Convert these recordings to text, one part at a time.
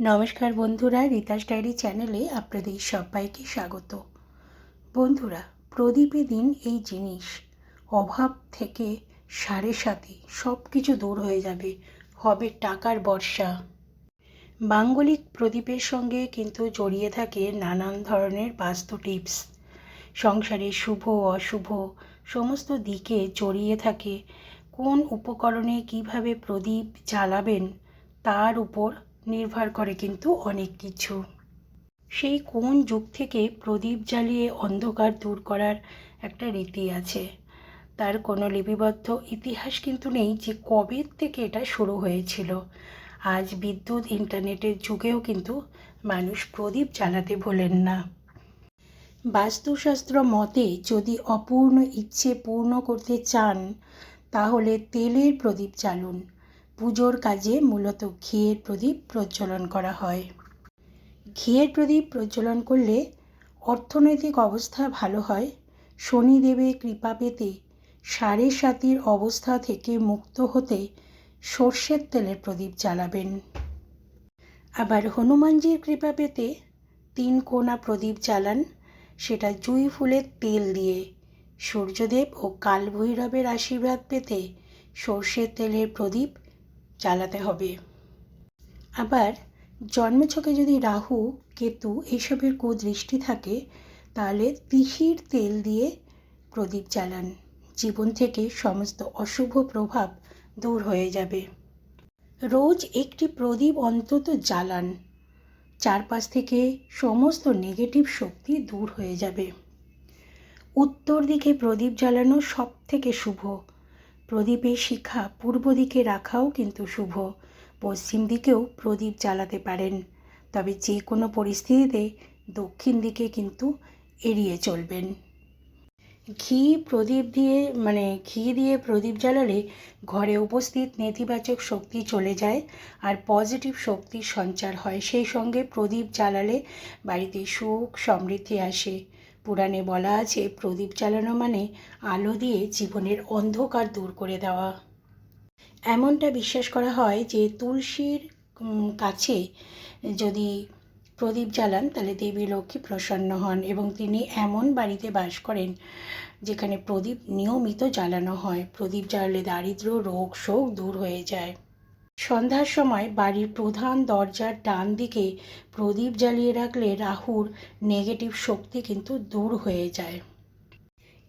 নমস্কার বন্ধুরা রিতাস ডায়েরি চ্যানেলে আপনাদের সবাইকে স্বাগত। বন্ধুরা, প্রদীপে দিন এই জিনিস। অভাব থেকে সাড়ে সাথে সব কিছু দূর হয়ে যাবে, হবে টাকার বর্ষা। মাঙ্গলিক প্রদীপের সঙ্গে কিন্তু জড়িয়ে থাকে নানান ধরনের বাস্তু টিপস। সংসারে শুভ, অশুভ সমস্ত দিকে জড়িয়ে থাকে, কোন উপকরণে কীভাবে প্রদীপ জ্বালাবেন তার উপর নির্ভর করে কিন্তু অনেক কিছু। সেই কোন যুগ থেকে প্রদীপ জ্বালিয়ে অন্ধকার দূর করার একটা রীতি আছে, তার কোনো লিপিবদ্ধ ইতিহাস কিন্তু নেই যে কবে থেকে এটা শুরু হয়েছিল। আজ বিদ্যুৎ, ইন্টারনেটের যুগেও কিন্তু মানুষ প্রদীপ জ্বালাতে ভোলেন না। বাস্তুশাস্ত্র মতে যদি অপূর্ণ ইচ্ছে পূর্ণ করতে চান, তাহলে তেলের প্রদীপ জ্বালুন। পুজোর কাজে মূলত ঘিয়ের প্রদীপ প্রজ্বলন করা হয়। ঘিয়ের প্রদীপ প্রজ্বলন করলে অর্থনৈতিক অবস্থা ভালো হয়। শনিদেবের কৃপা পেতে সাড়ে সাতির অবস্থা থেকে মুক্ত হতে সর্ষের তেলের প্রদীপ জ্বালাবেন। আবার হনুমানজির কৃপা পেতে তিন কোনা প্রদীপ জ্বালান, সেটা জুঁই ফুলের তেল দিয়ে। সূর্যদেব ও কালভৈরবের আশীর্বাদ পেতে সর্ষের তেলের প্রদীপ জ্বালাতে হবে। আবার জন্মছকে যদি রাহু, কেতু এসবের কুদৃষ্টি থাকে, তাহলে তিসির তেল দিয়ে প্রদীপ জ্বালান। জীবন থেকে সমস্ত অশুভ প্রভাব দূর হয়ে যাবে। রোজ একটি প্রদীপ অন্তত জ্বালান। চারপাশ থেকে সমস্ত নেগেটিভ শক্তি দূর হয়ে যাবে। উত্তর দিকে প্রদীপ জ্বালানো সব থেকে শুভ। প্রদীপের শিখা পূর্ব দিকে রাখাও কিন্তু শুভ। পশ্চিম দিকেও প্রদীপ জ্বালাতে পারেন। তবে যে কোনো পরিস্থিতিতে দক্ষিণ দিকে কিন্তু এড়িয়ে চলবেন। ঘি প্রদীপ দিয়ে মানে ঘি দিয়ে প্রদীপ জ্বালালে ঘরে উপস্থিত নেতিবাচক শক্তি চলে যায় আর পজিটিভ শক্তির সঞ্চার হয়। সেই সঙ্গে প্রদীপ জ্বালালে বাড়িতে সুখ, সমৃদ্ধি আসে। পুরাণে বলা আছে, প্রদীপ জ্বালানো মানে আলো দিয়ে জীবনের অন্ধকার দূর করে দেওয়া। এমনটা বিশ্বাস করা হয় যে তুলসীর কাছে যদি প্রদীপ জ্বালান, তাহলে দেবী লক্ষ্মী প্রসন্ন হন এবং তিনি এমন বাড়িতে বাস করেন যেখানে প্রদীপ নিয়মিত জ্বালানো হয়। প্রদীপ জ্বালালে দারিদ্র রোগ, শোক দূর হয়ে যায়। সন্ধ্যার সময় বাড়ির প্রধান দরজার ডান দিকে প্রদীপ জ্বালিয়ে রাখলে রাহুর নেগেটিভ শক্তি কিন্তু দূর হয়ে যায়।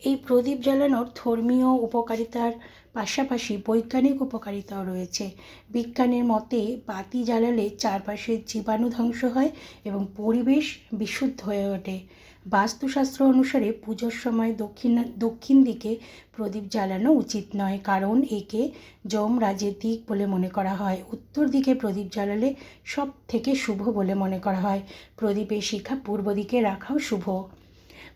এই প্রদীপ জ্বালানোর ধর্মীয় উপকারিতার পাশাপাশি বৈজ্ঞানিক উপকারিতাও রয়েছে। বিজ্ঞানের মতে বাতি জ্বালালে চারপাশের জীবাণু ধ্বংস হয় এবং পরিবেশ বিশুদ্ধ হয়ে ওঠে। বাস্তুশাস্ত্র অনুসারে পুজোর সময় দক্ষিণ দক্ষিণ দিকে প্রদীপ জ্বালানো উচিত নয়, কারণ একে যমরাজের দিক বলে মনে করা হয়। উত্তর দিকে প্রদীপ জ্বালালে সব থেকে শুভ বলে মনে করা হয়। প্রদীপের শিখা পূর্ব দিকে রাখাও শুভ।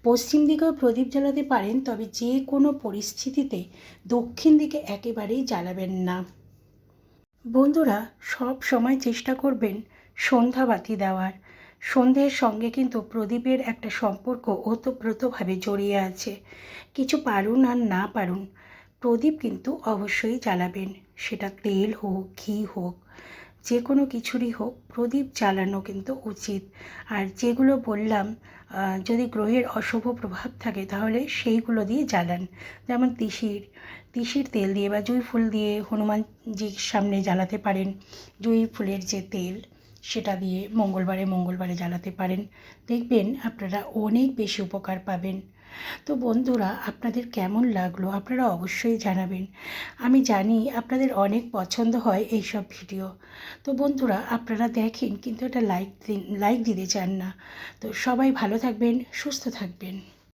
পশ্চিম দিকেও প্রদীপ জ্বালাতে পারেন, তবে যে কোনো পরিস্থিতিতে দক্ষিণ দিকে একেবারেই জ্বালাবেন না। বন্ধুরা, সব সময় চেষ্টা করবেন সন্ধ্যাবাতি দেওয়ার। সন্ধ্যের সঙ্গে কিন্তু প্রদীপের একটা সম্পর্ক ওতপ্রোতভাবে জড়িয়ে আছে। কিছু পারুন আর না পারুন, প্রদীপ কিন্তু অবশ্যই জ্বালাবেন। সেটা তেল হোক, ঘি হোক, যে কোনো কিছুরই হোক, প্রদীপ জ্বালানো কিন্তু উচিত। আর যেগুলো বললাম যদি গ্রহের অশুভ প্রভাব থাকে তাহলে সেইগুলো দিয়ে জ্বালান। যেমন তিসির তিসির তেল দিয়ে বা জুঁই ফুল দিয়ে হনুমানজির সামনে জ্বালাতে পারেন। জুঁই ফুলের যে তেল সেটা দিয়ে মঙ্গলবারে মঙ্গলবারে জ্বালাতে পারেন। দেখবেন আপনারা অনেক বেশি উপকার পাবেন। তো বন্ধুরা, আপনাদের কেমন লাগল আপনারা অবশ্যই জানাবেন। আমি জানি আপনাদের অনেক পছন্দ হয় এই সব ভিডিও। তো বন্ধুরা, আপনারা দেখেন কিন্তু এটা লাইক লাইক দিতে চান না। তো সবাই ভালো থাকবেন, সুস্থ থাকবেন।